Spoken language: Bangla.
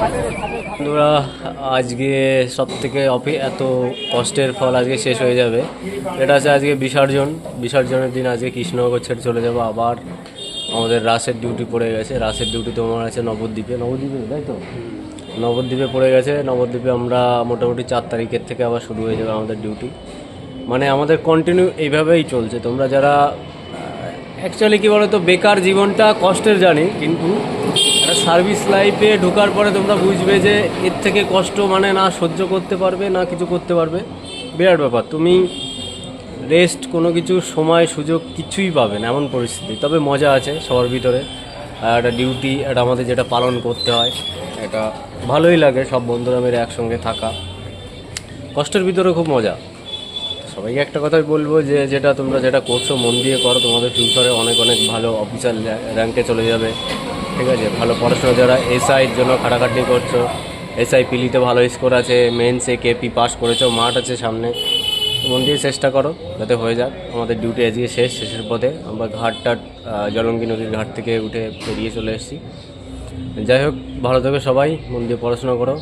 বন্ধুরা, আজকে সব থেকে অফি এত কষ্টের ফল আজকে শেষ হয়ে যাবে। এটা আছে আজকে বিসর্জন। বিসর্জনের দিন আজকে কৃষ্ণনগর ছেড়ে চলে যাব। আবার আমাদের রাসের ডিউটি পড়ে গেছে। রাসের ডিউটি তোমার আছে নবদ্বীপে। নবদ্বীপে, তাই তো? নবদ্বীপে পড়ে গেছে। নবদ্বীপে আমরা মোটামুটি চার তারিখের থেকে আবার শুরু হয়ে যাবে আমাদের ডিউটি মানে আমাদের কন্টিনিউ এইভাবেই চলছে। তোমরা যারা অ্যাকচুয়ালি কী বলো তো বেকার জীবনটা কষ্টের জানি, কিন্তু সার্ভিস লাইফে ঢোকার পরে তোমরা বুঝবে যে এর থেকে কষ্ট মানে না সহ্য করতে পারবে, না কিছু করতে পারবে। বিরাট ব্যাপার। তুমি রেস্ট কোনো কিছু সময়, সুযোগ কিছুই পাবে না, এমন পরিস্থিতি। তবে মজা আছে সবার ভিতরে। আর একটা ডিউটি এটা আমাদের যেটা পালন করতে হয়, এটা ভালোই লাগে সব বন্ধুরা মিলে একসঙ্গে থাকা। কষ্টের ভিতরে খুব মজা। সবাইকে একটা কথাই বলব যে, যেটা তোমরা যেটা করছ, মন দিয়ে করো, তোমাদের ফিউচারে অনেক অনেক ভালো অফিসার র্যাঙ্কে চলে যাবে। ঠিক আছে, ভালো পড়াশোনা, যারা এসআইয়ের জন্য খাটাখাটনি করছ এসআই পিলিতে ভালো স্কোর আছে মেন্সে কেপি পাস করেছ, মাঠ আছে সামনে, মন দিয়ে চেষ্টা করো, যাতে হয়ে যাক। আমাদের ডিউটি আজকে শেষ, শেষের পথে আমরা ঘাট টাট জলঙ্গি নদীর ঘাট থেকে উঠে বেরিয়ে চলে এসেছি। যাই হোক, ভালো থাকবে সবাই, মন দিয়ে পড়াশোনা করো।